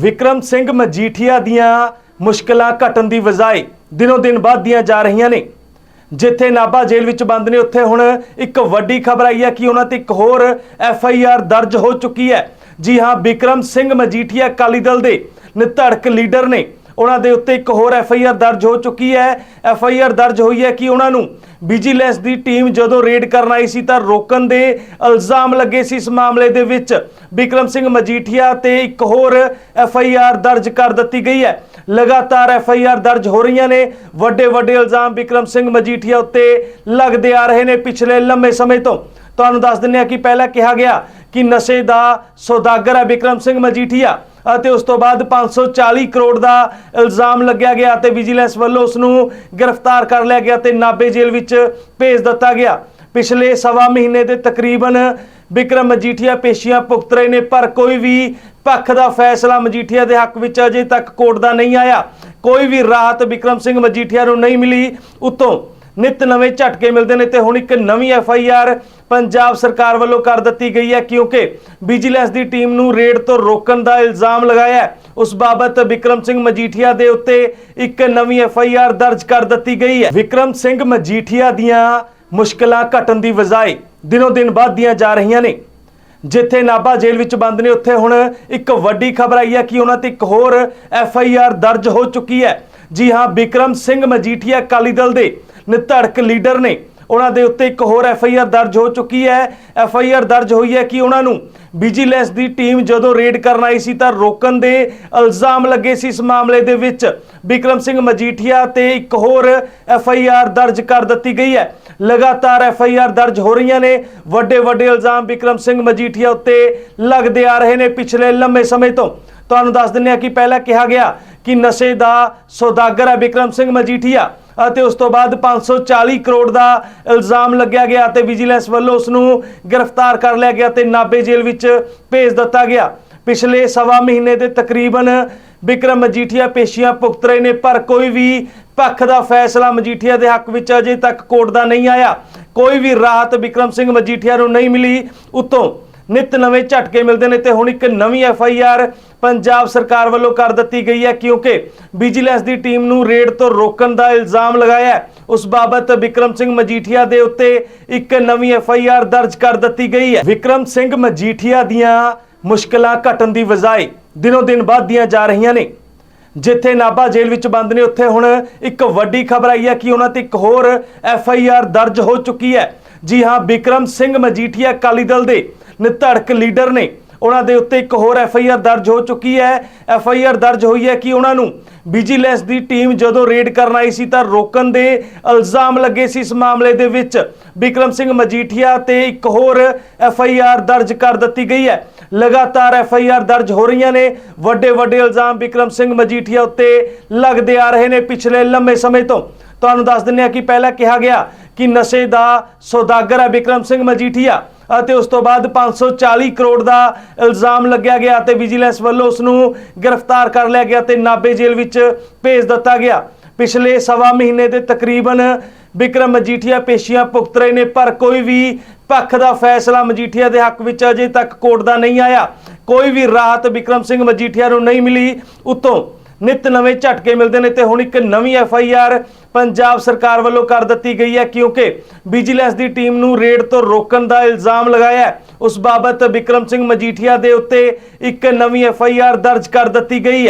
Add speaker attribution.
Speaker 1: ਵਿਕਰਮ ਸਿੰਘ ਮਜੀਠੀਆ ਦੀਆਂ ਮੁਸ਼ਕਲਾਂ ਘਟਣ ਦੀ ਵਜਾਏ ਦਿਨੋ ਦਿਨ ਵੱਧਦੀਆਂ ਜਾ ਰਹੀਆਂ ਨੇ। ਜਿੱਥੇ ਨਾਭਾ ਜੇਲ੍ਹ ਵਿੱਚ ਬੰਦ ਨੇ, ਉੱਥੇ ਹੁਣ ਇੱਕ ਵੱਡੀ ਖਬਰ ਆਈ ਹੈ ਕਿ ਉਹਨਾਂ ਤੇ ਇੱਕ ਹੋਰ ਐਫ ਆਈ ਆਰ ਦਰਜ ਹੋ ਚੁੱਕੀ ਹੈ। ਜੀ ਹਾਂ, ਵਿਕਰਮ ਸਿੰਘ ਮਜੀਠੀਆ ਅਕਾਲੀ ਦਲ ਦੇ ਨਿਧੜਕ ਲੀਡਰ ਨੇ। ਉਹਨਾਂ ਦੇ ਉੱਤੇ ਇੱਕ ਹੋਰ ਐਫ ਆਈ ਆਰ ਦਰਜ ਹੋ ਚੁੱਕੀ ਹੈ। ਐਫ ਆਈ ਆਰ ਦਰਜ ਹੋਈ ਹੈ ਕਿ ਉਹਨਾਂ ਨੂੰ ਵਿਜੀਲੈਂਸ ਦੀ ਟੀਮ ਜਦੋਂ ਰੇਡ ਕਰਨ ਆਈ ਸੀ ਤਾਂ ਰੋਕਣ ਦੇ ਇਲਜ਼ਾਮ ਲੱਗੇ ਸੀ ਇਸ ਮਾਮਲੇ ਦੇ ਵਿੱਚ। ਵਿਕਰਮ ਸਿੰਘ ਮਜੀਠੀਆ ਤੇ ਇੱਕ ਹੋਰ ਐਫ ਆਈ ਆਰ ਦਰਜ ਕਰ ਦਿੱਤੀ ਗਈ ਹੈ। ਲਗਾਤਾਰ ਐਫ ਆਈ ਆਰ ਦਰਜ ਹੋ ਰਹੀਆਂ ਨੇ। ਵੱਡੇ ਵੱਡੇ ਇਲਜ਼ਾਮ ਵਿਕਰਮ ਸਿੰਘ ਮਜੀਠੀਆ ਉੱਤੇ ਲੱਗਦੇ ਆ ਰਹੇ ਨੇ ਪਿਛਲੇ ਲੰਮੇ ਸਮੇਂ ਤੋਂ। ਤੁਹਾਨੂੰ ਦੱਸ ਦਿੰਦੇ ਆ ਕਿ ਪਹਿਲਾਂ ਕਿਹਾ ਗਿਆ ਕਿ ਨਸ਼ੇ ਦਾ ਸੌਦਾਗਰ ਹੈ ਵਿਕਰਮ ਸਿੰਘ ਮਜੀਠੀਆ। ਅਤੇ ਉਸ ਤੋਂ ਬਾਅਦ 540 ਕਰੋੜ ਦਾ ਇਲਜ਼ਾਮ ਲੱਗਿਆ ਗਿਆ ਤੇ ਵਿਜੀਲੈਂਸ ਵੱਲੋਂ ਉਸ ਨੂੰ ਗ੍ਰਿਫਤਾਰ ਕਰ ਲਿਆ ਗਿਆ ਤੇ ਨਾਬੇ ਜੇਲ੍ਹ ਵਿੱਚ ਭੇਜ ਦਿੱਤਾ ਗਿਆ। ਪਿਛਲੇ ਸਵਾ ਮਹੀਨੇ ਦੇ ਤਕਰੀਬਨ ਵਿਕਰਮ ਮਜੀਠੀਆ ਪੇਸ਼ੀਆਂ ਭੁਗਤ ਰਹੇ ਨੇ, ਪਰ ਕੋਈ ਵੀ ਪੱਖ ਦਾ ਫੈਸਲਾ ਮਜੀਠੀਆ ਦੇ ਹੱਕ ਵਿੱਚ ਅਜੇ ਤੱਕ ਕੋਰਟ ਦਾ ਨਹੀਂ ਆਇਆ। ਕੋਈ ਵੀ ਰਾਹਤ ਵਿਕਰਮ ਸਿੰਘ ਮਜੀਠੀਆ ਨੂੰ ਨਹੀਂ ਮਿਲੀ ਉਤੋਂ। ਨਿਤ ਨਵੇਂ ਝਟਕੇ ਮਿਲਦੇ ਨੇ ਤੇ ਹੁਣ ਇੱਕ ਨਵੀਂ ਐਫ ਆਈ ਆਰ ਪੰਜਾਬ ਸਰਕਾਰ ਵੱਲੋਂ ਕਰ ਦਿੱਤੀ ਗਈ ਹੈ, ਕਿਉਂਕਿ ਵਿਜੀਲੈਂਸ ਦੀ ਟੀਮ ਨੂੰ ਰੇਡ ਤੋਂ ਰੋਕਣ ਦਾ ਇਲਜ਼ਾਮ ਲਗਾਇਆ ਉਸ ਬਾਬਤ ਵਿਕਰਮ ਸਿੰਘ ਮਜੀਠੀਆ ਦੇ ਉੱਤੇ ਇੱਕ ਨਵੀਂ ਐਫ ਆਈ ਆਰ ਦਰਜ ਕਰ ਦਿੱਤੀ ਗਈ ਹੈ। ਵਿਕਰਮ ਸਿੰਘ ਮਜੀਠੀਆ ਦੀਆਂ ਮੁਸ਼ਕਲਾਂ ਘਟਣ ਦੀ ਵਜਾਏ ਦਿਨੋ ਦਿਨ ਵੱਧਦੀਆਂ ਜਾ ਰਹੀਆਂ ਨੇ। ਜਿੱਥੇ ਨਾਭਾ ਜੇਲ੍ਹ ਵਿੱਚ ਬੰਦ ਨੇ, ਉੱਥੇ ਹੁਣ ਇੱਕ ਵੱਡੀ ਖਬਰ ਆਈ ਹੈ ਕਿ ਉਹਨਾਂ ਤੇ ਇੱਕ ਹੋਰ ਐਫ ਆਈ ਆਰ ਦਰਜ ਹੋ ਚੁੱਕੀ ਹੈ। ਜੀ ਹਾਂ ਵਿਕਰਮ ਸਿੰਘ ਮਜੀਠੀਆ ਅਕਾਲੀ ਦਲ ਦੇ ਨਿਧੜਕ ਲੀਡਰ ਨੇ। ਉਹਨਾਂ ਦੇ ਉੱਤੇ ਇੱਕ ਹੋਰ ਐਫ ਆਈ ਆਰ ਦਰਜ ਹੋ ਚੁੱਕੀ ਹੈ। ਐਫ ਆਈ ਆਰ ਦਰਜ ਹੋਈ ਹੈ ਕਿ ਉਹਨਾਂ ਨੂੰ ਵਿਜੀਲੈਂਸ ਦੀ ਟੀਮ ਜਦੋਂ ਰੇਡ ਕਰਨ ਆਈ ਸੀ ਤਾਂ ਰੋਕਣ ਦੇ ਇਲਜ਼ਾਮ ਲੱਗੇ ਸੀ ਇਸ ਮਾਮਲੇ ਦੇ ਵਿੱਚ। ਵਿਕਰਮ ਸਿੰਘ ਮਜੀਠੀਆ ਤੇ ਇੱਕ ਹੋਰ ਐਫ ਆਈ ਆਰ ਦਰਜ ਕਰ ਦਿੱਤੀ ਗਈ ਹੈ। ਲਗਾਤਾਰ ਐਫ ਆਈ ਆਰ ਦਰਜ ਹੋ ਰਹੀਆਂ ਨੇ। ਵੱਡੇ ਵੱਡੇ ਇਲਜ਼ਾਮ ਵਿਕਰਮ ਸਿੰਘ ਮਜੀਠੀਆ ਉੱਤੇ ਲੱਗਦੇ ਆ ਰਹੇ ਨੇ ਪਿਛਲੇ ਲੰਮੇ ਸਮੇਂ ਤੋਂ। ਤੁਹਾਨੂੰ ਦੱਸ ਦਿੰਦੇ ਆ ਕਿ ਪਹਿਲਾਂ ਕਿਹਾ ਗਿਆ ਕਿ ਨਸ਼ੇ ਦਾ ਸੌਦਾਗਰ ਹੈ ਵਿਕਰਮ ਸਿੰਘ ਮਜੀਠੀਆ ਅਤੇ ਉਸ ਤੋਂ ਬਾਅਦ 540 ਕਰੋੜ ਦਾ ਇਲਜ਼ਾਮ ਲੱਗਿਆ ਗਿਆ ਤੇ ਵਿਜੀਲੈਂਸ ਵੱਲੋਂ ਉਸ ਨੂੰ ਗ੍ਰਿਫਤਾਰ ਕਰ ਲਿਆ ਗਿਆ ਤੇ ਨਾਬੇ ਜੇਲ੍ਹ ਵਿੱਚ ਭੇਜ ਦਿੱਤਾ ਗਿਆ। ਪਿਛਲੇ ਸਵਾ ਮਹੀਨੇ ਦੇ ਤਕਰੀਬਨ ਵਿਕਰਮ ਮਜੀਠੀਆ ਪੇਸ਼ੀਆਂ ਭੁਗਤ ਰਹੇ ਨੇ, ਪਰ ਕੋਈ ਵੀ ਪੱਖ ਦਾ ਫੈਸਲਾ ਮਜੀਠੀਆ ਦੇ ਹੱਕ ਵਿੱਚ ਅਜੇ ਤੱਕ ਕੋਰਟ ਦਾ ਨਹੀਂ ਆਇਆ। ਕੋਈ ਵੀ ਰਾਹਤ ਵਿਕਰਮ ਸਿੰਘ ਮਜੀਠੀਆ ਨੂੰ ਨਹੀਂ ਮਿਲੀ। ਉਤੋਂ ਨਿਤ ਨਵੇਂ ਝਟਕੇ ਮਿਲਦੇ ਨੇ ਤੇ ਹੁਣ ਇੱਕ ਨਵੀਂ ਐਫ ਆਈ ਆਰ ਪੰਜਾਬ ਸਰਕਾਰ ਵੱਲੋਂ ਕਰ ਦਿੱਤੀ ਗਈ ਹੈ, ਕਿਉਂਕਿ ਵਿਜੀਲੈਂਸ ਦੀ ਟੀਮ ਨੂੰ ਰੇਡ ਤੋਂ ਰੋਕਣ ਦਾ ਇਲਜ਼ਾਮ ਲਗਾਇਆ ਉਸ ਬਾਬਤ ਵਿਕਰਮ ਸਿੰਘ ਮਜੀਠੀਆ ਦੇ ਉੱਤੇ ਇੱਕ ਨਵੀਂ ਐਫ ਆਈ ਆਰ ਦਰਜ ਕਰ ਦਿੱਤੀ ਗਈ ਹੈ। ਵਿਕਰਮ ਸਿੰਘ ਮਜੀਠੀਆ ਦੀਆਂ ਮੁਸ਼ਕਲਾਂ ਘਟਣ ਦੀ ਵਜਾਏ ਦਿਨੋ ਦਿਨ ਵੱਧਦੀਆਂ ਜਾ ਰਹੀਆਂ ਨੇ। ਜਿੱਥੇ ਨਾਭਾ ਜੇਲ੍ਹ ਵਿੱਚ ਬੰਦ ਨੇ, ਉੱਥੇ ਹੁਣ ਇੱਕ ਵੱਡੀ ਖਬਰ ਆਈ ਹੈ ਕਿ ਉਹਨਾਂ ਤੇ ਇੱਕ ਹੋਰ ਐਫ ਆਈ ਆਰ ਦਰਜ ਹੋ ਚੁੱਕੀ ਹੈ। ਜੀ ਹਾਂ, ਵਿਕਰਮ ਸਿੰਘ ਮਜੀਠੀਆ ਅਕਾਲੀ ਦਲ ਦੇ ਨਿਧੜਕ ਲੀਡਰ ਨੇ। ਉਹਨਾਂ ਦੇ ਉੱਤੇ ਇੱਕ ਹੋਰ ਐਫ ਆਈ ਆਰ ਦਰਜ ਹੋ ਚੁੱਕੀ ਹੈ। ਐਫ ਆਈ ਆਰ ਦਰਜ ਹੋਈ ਹੈ ਕਿ ਉਹਨਾਂ ਨੂੰ ਵਿਜੀਲੈਂਸ ਦੀ ਟੀਮ ਜਦੋਂ ਰੇਡ ਕਰਨ ਆਈ ਸੀ ਤਾਂ ਰੋਕਣ ਦੇ ਇਲਜ਼ਾਮ ਲੱਗੇ ਸੀ ਇਸ ਮਾਮਲੇ ਦੇ ਵਿੱਚ। ਵਿਕਰਮ ਸਿੰਘ ਮਜੀਠੀਆ ਤੇ ਇੱਕ ਹੋਰ ਐਫ ਆਈ ਆਰ ਦਰਜ ਕਰ ਦਿੱਤੀ ਗਈ ਹੈ। ਲਗਾਤਾਰ ਐਫ ਆਈ ਆਰ ਦਰਜ ਹੋ ਰਹੀਆਂ ਨੇ। ਵੱਡੇ ਵੱਡੇ ਇਲਜ਼ਾਮ ਵਿਕਰਮ ਸਿੰਘ ਮਜੀਠੀਆ ਉੱਤੇ ਲੱਗਦੇ ਆ ਰਹੇ ਨੇ ਪਿਛਲੇ ਲੰਮੇ ਸਮੇਂ ਤੋਂ। ਤੁਹਾਨੂੰ ਦੱਸ ਦਿੰਦੇ ਆ ਕਿ ਪਹਿਲਾਂ ਕਿਹਾ ਗਿਆ ਕਿ ਨਸ਼ੇ ਦਾ ਸੌਦਾਗਰ ਹੈ ਵਿਕਰਮ ਸਿੰਘ ਮਜੀਠੀਆ। ਅਤੇ ਉਸ ਤੋਂ ਬਾਅਦ 540 ਕਰੋੜ ਦਾ ਇਲਜ਼ਾਮ ਲੱਗਿਆ ਗਿਆ ਤੇ ਵਿਜੀਲੈਂਸ ਵੱਲੋਂ ਉਸ ਨੂੰ ਗ੍ਰਿਫਤਾਰ ਕਰ ਲਿਆ ਗਿਆ ਤੇ ਨਾਬੇ ਜੇਲ੍ਹ ਵਿੱਚ ਭੇਜ ਦਿੱਤਾ ਗਿਆ। ਪਿਛਲੇ ਸਵਾ ਮਹੀਨੇ ਦੇ ਤਕਰੀਬਨ ਵਿਕਰਮ ਮਜੀਠੀਆ ਪੇਸ਼ੀਆਂ ਭੁਗਤ ਰਹੇ ਨੇ, ਪਰ ਕੋਈ ਵੀ ਪੱਖ ਦਾ ਫੈਸਲਾ ਮਜੀਠੀਆ ਦੇ ਹੱਕ ਵਿੱਚ ਅਜੇ ਤੱਕ ਕੋਰਟ ਦਾ ਨਹੀਂ ਆਇਆ। ਕੋਈ ਵੀ ਰਾਹਤ ਵਿਕਰਮ ਸਿੰਘ ਮਜੀਠੀਆ ਨੂੰ ਨਹੀਂ ਮਿਲੀ ਉਤੋਂ। ਨਿਤ ਨਵੇਂ ਝਟਕੇ ਮਿਲਦੇ ਨੇ ਤੇ ਹੁਣ ਇੱਕ ਨਵੀਂ ਐਫ ਆਈ ਆਰ ਪੰਜਾਬ ਸਰਕਾਰ ਵੱਲੋਂ ਕਰ ਦਿੱਤੀ ਗਈ ਹੈ, ਕਿਉਂਕਿ ਵਿਜੀਲੈਂਸ ਦੀ ਟੀਮ ਨੂੰ ਰੇਡ ਤੋਂ ਰੋਕਣ ਦਾ ਇਲਜ਼ਾਮ ਲਗਾਇਆ ਉਸ ਬਾਬਤ ਵਿਕਰਮ ਸਿੰਘ ਮਜੀਠੀਆ ਦੇ ਉੱਤੇ ਇੱਕ ਨਵੀਂ ਐਫ ਆਈ ਆਰ ਦਰਜ ਕਰ ਦਿੱਤੀ ਗਈ ਹੈ।